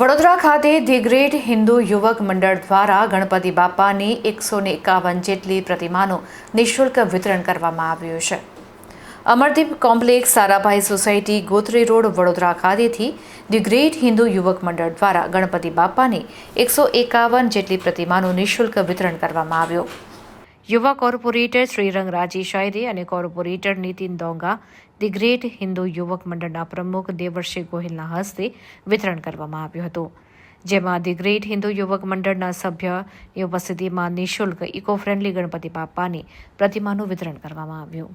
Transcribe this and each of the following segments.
વડોદરા ખાતે the great Hindu યુવક મંડળ દ્વારા ગણપતિ બાપાની એકસો ને એકાવન જેટલી પ્રતિમાનું નિઃશુલ્ક વિતરણ કરવામાં આવ્યું છે. Amardeep complex Sarabhai society Gotri road Vadodara ખાતેથી ધી ગ્રેટ હિન્દુ યુવક મંડળ દ્વારા ગણપતિ બાપાની એકસો એકાવન જેટલી પ્રતિમાનું નિઃશુલ્ક વિતરણ કરવામાં આવ્યું. યુવા કોર્પોરેટર શ્રીરંગ રાજી શાયરી અને corporator Nitin Donga the great Hindu યુવક મંડળના પ્રમુખ દેવર્ષી ગોહિલના હસ્તે વિતરણ કરવામાં આવ્યું હતું. જેમાં ધી ગ્રેટ હિન્દુ યુવક મંડળના સભ્યની ઉપસ્થિતિમાં નિઃશુલ્ક ઇકો ફ્રેન્ડલી ગણપતિ બાપાની પ્રતિમાનું વિતરણ કરવામાં આવ્યું.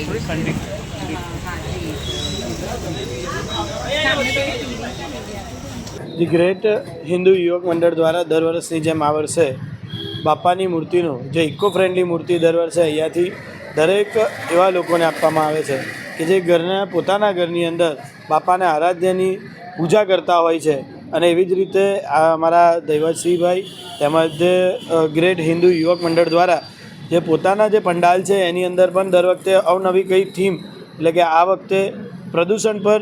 છે ધી ગ્રેટ હિન્દુ યુવક મંડળ દ્વારા દર વર્ષની જેમ આ વર્ષે બાપાની મૂર્તિનું જે ઇકો ફ્રેન્ડલી મૂર્તિ દર વર્ષે અહીંયાથી દરેક એવા લોકોને આપવામાં આવે છે કે જે ઘરના પોતાના ઘરની અંદર બાપાને આરાધ્યની પૂજા કરતા હોય છે. અને એવી જ રીતે આ અમારા દૈવતસિંહભાઈ તેમજ ગ્રેટ હિન્દુ યુવક મંડળ દ્વારા જે પોતાના જે પંડાલ છે, એની અંદર પણ દર વખતે અવનવી કઈ થીમ એટલે કે આ વખતે પ્રદૂષણ પર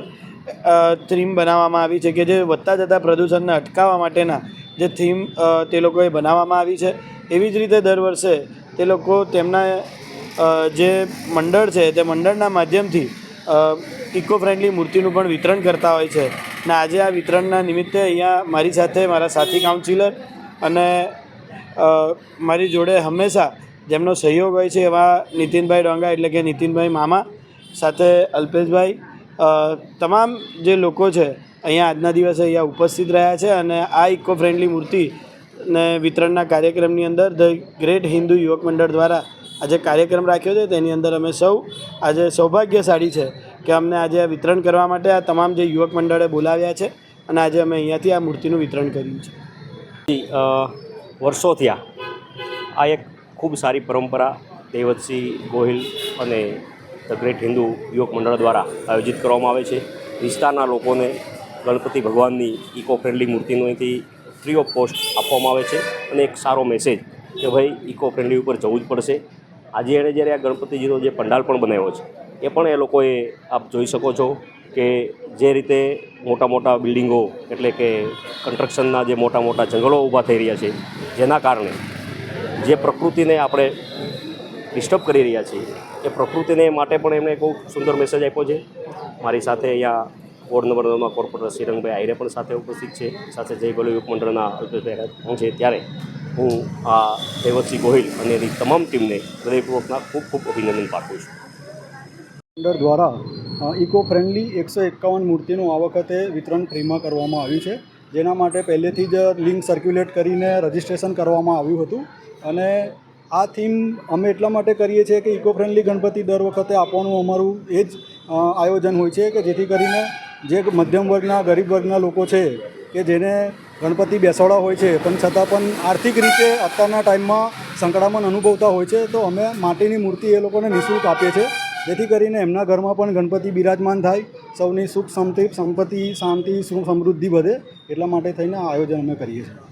થીમ બનાવવામાં આવી છે કે જે વધતા જતા પ્રદૂષણને અટકાવવા માટેના જે થીમ તે લોકોએ બનાવવામાં આવી છે. એવી જ રીતે દર વર્ષે તે લોકો તેમના જે મંડળ છે, તે મંડળના માધ્યમથી ઇકો ફ્રેન્ડલી મૂર્તિનું પણ વિતરણ કરતા હોય છે. ને આજે આ વિતરણના નિમિત્તે અહીંયા મારી સાથે મારા સાથી કાઉન્સિલર અને મારી જોડે હંમેશા જેમનો સહયોગ હોય છે એવા નીતિનભાઈ ડોંગા એટલે કે નીતિનભાઈ મામા સાથે અલ્પેશભાઈ. તમામ જે લોકો છે અહીંયા આજના દિવસે અહીંયા ઉપસ્થિત રહ્યા છે અને આ ઇકો ફ્રેન્ડલી મૂર્તિ ને વિતરણના કાર્યક્રમની અંદર ધ ગ્રેટ હિન્દુ યુવક મંડળ દ્વારા આજે કાર્યક્રમ રાખ્યો છે. તેની અંદર અમે સૌ આજે સૌભાગ્યશાળી છે કે અમને આજે આ વિતરણ કરવા માટે આ તમામ જે યુવક મંડળે બોલાવ્યા છે અને આજે અમે અહીંયાથી આ મૂર્તિનું વિતરણ કર્યું છે. અ, વર્ષોથી આ આ એક ખૂબ સારી પરંપરા દેવતસિંહ ગોહિલ અને ધ ગ્રેટ હિન્દુ યુવક મંડળ દ્વારા આયોજિત કરવામાં આવે છે. વિસ્તારના લોકોને ગણપતિ ભગવાનની ઇકો ફ્રેન્ડલી મૂર્તિનો અહીંથી ફ્રી ઓફ કોસ્ટ આપવામાં આવે છે અને એક સારો મેસેજ કે ભાઈ ઇકો ફ્રેન્ડલી ઉપર જવું જ પડશે. આજે એણે જ્યારે આ ગણપતિજીનો જે પંડાલ પણ બનાવ્યો છે, એ પણ એ લોકોએ આપ જોઈ શકો છો કે જે રીતે મોટા મોટા બિલ્ડિંગો એટલે કે કન્સ્ટ્રક્શનના જે મોટા મોટા જંગલો ઊભા થઈ રહ્યા છે, જેના કારણે જે પ્રકૃતિને આપણે ડિસ્ટર્બ કરી રહ્યા છીએ, એ પ્રકૃતિને માટે પણ એમણે બહુ સુંદર મેસેજ આપ્યો છે. મારી સાથે અહીંયા વોર્ડ નંબર નવમાં કોર્પોરેટર શ્રીરંગભાઈ આહિરે પણ સાથે ઉપસ્થિત છે. સાથે જય બોલો ઉપમંડળના મંડળના હું છે ત્યારે હું આ દેવતસિંહ ગોહિલ અને એની તમામ ટીમને હૃદયપૂર્વકના ખૂબ ખૂબ અભિનંદન પાઠવું છું. મંડળ દ્વારા ઇકો ફ્રેન્ડલી એકસો એકાવન મૂર્તિનું આ વખતે વિતરણ ફ્રીમાં કરવામાં આવ્યું છે. જેના માટે પહેલેથી જ લિંક સર્ક્યુલેટ કરીને રજિસ્ટ્રેશન કરવામાં આવ્યું હતું. અને આ થીમ અમે એટલા માટે કરીએ છીએ કે ઇકો ફ્રેન્ડલી ગણપતિ દર વખતે આપવાનું અમારું એ જ આયોજન હોય છે કે જેથી કરીને જે મધ્યમ વર્ગના, ગરીબ વર્ગના લોકો છે કે જેને ગણપતિ બેસાડવા હોય છે, પણ છતાં પણ આર્થિક રીતે અત્યારના ટાઈમમાં સંકળામણ અનુભવતા હોય છે, તો અમે માટીની મૂર્તિ એ લોકોને નિઃશુલ્ક આપીએ છીએ. જેથી કરીને એમના ઘરમાં પણ ગણપતિ બિરાજમાન થાય, સૌની સુખ સમૃદ્ધિ સંપત્તિ શાંતિ સુખ સમૃદ્ધિ વધે, એટલા માટે થઈને આ આયોજન અમે કરીએ છીએ.